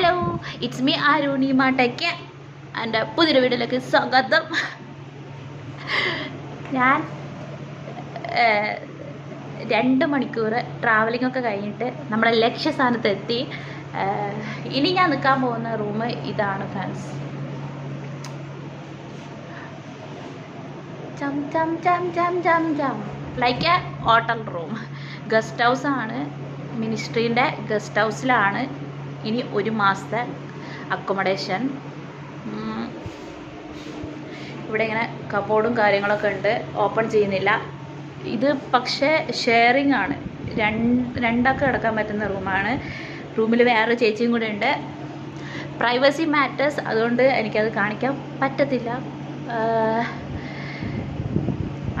Hello it's me ആരോണി മാട്ടയ്ക്ക് എന്റെ പുതിയൊരു വീഡിയോയിലേക്ക് സ്വാഗതം. ഞാൻ രണ്ട് മണിക്കൂർ ട്രാവലിംഗ് ഒക്കെ കഴിഞ്ഞിട്ട് നമ്മുടെ ലക്ഷ്യസ്ഥാനത്ത് എത്തി ഇനി ഞാൻ നിൽക്കാൻ പോകുന്ന റൂം ഇതാണ് ഫ്രണ്ട്സ് ചം ചം ചം ചം ചം ചം. Like a hotel room guest house ആണ്. മിനിസ്ട്രീന്റെ ഗസ്റ്റ് ഹൗസിലാണ് ഇനി ഒരു മാസത്തെ അക്കോമഡേഷൻ ഇവിടെ ഇങ്ങനെ കബോർഡും കാര്യങ്ങളൊക്കെ ഉണ്ട്. ഓപ്പൺ ചെയ്യുന്നില്ല. ഇത് പക്ഷേ ഷെയറിങ് ആണ്. രണ്ട് രണ്ടൊക്കെ കിടക്കാൻ പറ്റുന്ന റൂമാണ് റൂമിൽ വേറൊരു ചേച്ചിയും കൂടെ ഉണ്ട്. പ്രൈവസി മാറ്റേഴ്സ് അതുകൊണ്ട് എനിക്കത് കാണിക്കാൻ പറ്റത്തില്ല.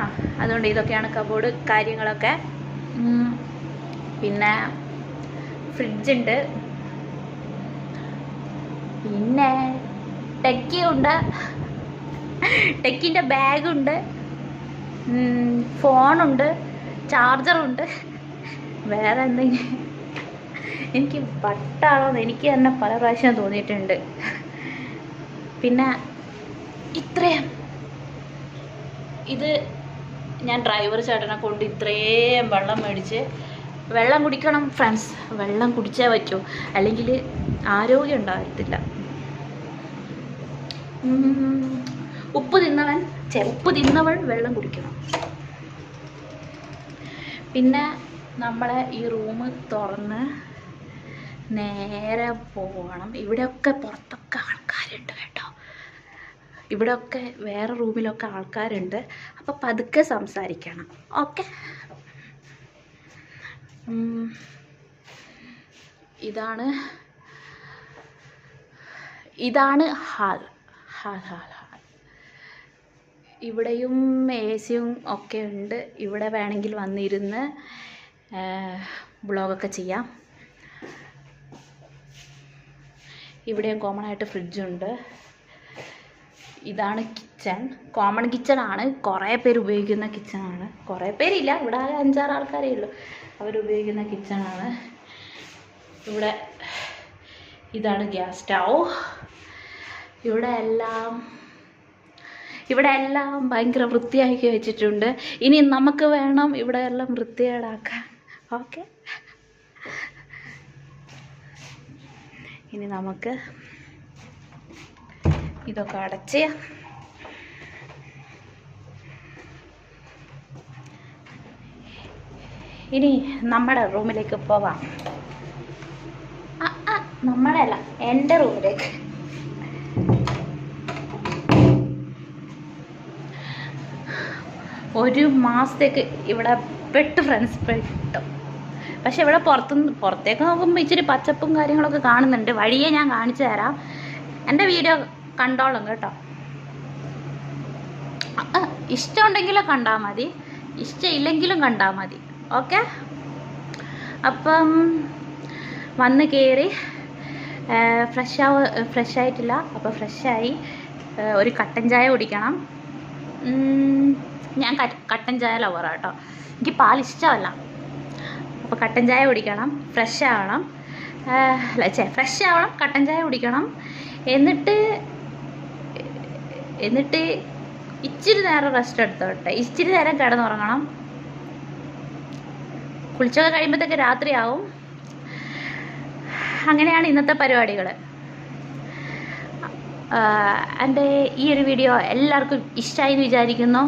ആ അതുകൊണ്ട് ഇതൊക്കെയാണ് കബോർഡ് കാര്യങ്ങളൊക്കെ. പിന്നെ ഫ്രിഡ്ജുണ്ട് പിന്നെ ടെക്കിയുണ്ട്. ടെക്കിന്റെ ബാഗുണ്ട്. ഫോണുണ്ട്. ചാർജറുണ്ട്. വേറെ എന്തെങ്കിലും എനിക്ക് വട്ടാണോന്ന് എനിക്ക് തന്നെ പല പ്രാവശ്യം തോന്നിയിട്ടുണ്ട്. പിന്നെ ഇത്രയും. ഇത് ഞാൻ ഡ്രൈവർ ചേട്ടനെ കൊണ്ട് ഇത്രയും വെള്ളം മേടിച്ച് വെള്ളം കുടിക്കണം ഫ്രണ്ട്സ് വെള്ളം കുടിച്ചേ പറ്റൂ. അല്ലെങ്കിൽ ആരോഗ്യം ഉണ്ടാകത്തില്ല. ഉപ്പ് തിന്നവൻ ഉപ്പ് തിന്നവൻ വെള്ളം കുടിക്കണം. പിന്നെ നമ്മളെ ഈ റൂം തുറന്ന് നേരെ പോകണം ഇവിടെയൊക്കെ പുറത്തൊക്കെ ആൾക്കാരുണ്ട് കേട്ടോ. ഇവിടെയൊക്കെ വേറെ റൂമിലൊക്കെ ആൾക്കാരുണ്ട്. അപ്പോൾ പതുക്കെ സംസാരിക്കണം. ഓക്കെ? ഇതാണ് ഇതാണ് ഹാൾ. ഇവിടെയും എ സിയും ഒക്കെ ഉണ്ട്. ഇവിടെ വേണമെങ്കിൽ വന്നിരുന്ന് ബ്ലോഗൊക്കെ ചെയ്യാം. ഇവിടെയും കോമൺ ആയിട്ട് ഫ്രിഡ്ജുണ്ട് ഇതാണ് കിച്ചൺ കോമൺ കിച്ചൺ ആണ്. കുറേ പേര് ഉപയോഗിക്കുന്ന കിച്ചൺ ആണ്. കുറേ പേരില്ല. ഇവിടെ ആകെ അഞ്ചാറ് ആൾക്കാരേ ഉള്ളൂ. അവരുപയോഗിക്കുന്ന കിച്ചൺ ആണ്. ഇവിടെ ഇതാണ് ഗ്യാസ് സ്റ്റൗ. ഇവിടെ എല്ലാം ഇവിടെ എല്ലാം ഭയങ്കര വൃത്തിയാക്കി വെച്ചിട്ടുണ്ട്. ഇനി നമുക്ക് വേണം ഇവിടെ എല്ലാം വൃത്തികേടാക്കാൻ. ഓക്കെ? ഇനി നമുക്ക് ഇതൊക്കെ അടച്ച് ഇനി നമ്മുടെ റൂമിലേക്ക് പോവാം. അല്ല എന്റെ റൂമിലേക്ക്. ഒരു മാസത്തേക്ക് ഇവിടെ പെട്ട് ഫ്രണ്ട്സ് പെട്ടു. പക്ഷെ ഇവിടെ പുറത്തുനിന്ന് പുറത്തേക്ക് നോക്കുമ്പോൾ ഇച്ചിരി പച്ചപ്പും കാര്യങ്ങളൊക്കെ കാണുന്നുണ്ട്. വഴിയെ ഞാൻ കാണിച്ചു തരാം. എന്റെ വീഡിയോ കണ്ടോളും കേട്ടോ. ഇഷ്ടമുണ്ടെങ്കിലും കണ്ടാൽ മതി. ഇഷ്ടമില്ലെങ്കിലും കണ്ടാൽ മതി. ഓക്കെ? അപ്പം വന്ന് കയറി ഫ്രഷ് ആവ ഫ്രഷ് ആയിട്ടില്ല. അപ്പോൾ ഫ്രഷായി ഒരു കട്ടൻ ചായ കുടിക്കണം. ഞാൻ കട്ടൻ ചായ ലവറാണ് കേട്ടോ എനിക്ക് പാൽ ഇഷ്ടമല്ല അപ്പോൾ കട്ടൻ ചായ കുടിക്കണം ഫ്രഷ് ആവണം. ചേ ഫ്രഷ് ആവണം കട്ടൻ ചായ കുടിക്കണം. എന്നിട്ട് എന്നിട്ട് ഇച്ചിരി നേരം റെസ്റ്റ് എടുത്തോട്ടെ. ഇച്ചിരി നേരം കിടന്നുറങ്ങണം. കുളിച്ചൊക്കെ കഴിയുമ്പോഴത്തേക്ക് രാത്രിയാവും. അങ്ങനെയാണ് ഇന്നത്തെ പരിപാടികൾ എന്റെ ഈ ഒരു വീഡിയോ എല്ലാവർക്കും ഇഷ്ടമായി എന്ന് വിചാരിക്കുന്നു.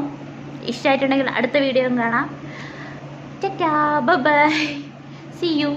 ഇഷ്ടമായിട്ടുണ്ടെങ്കിൽ അടുത്ത വീഡിയോയും കാണാം. By C U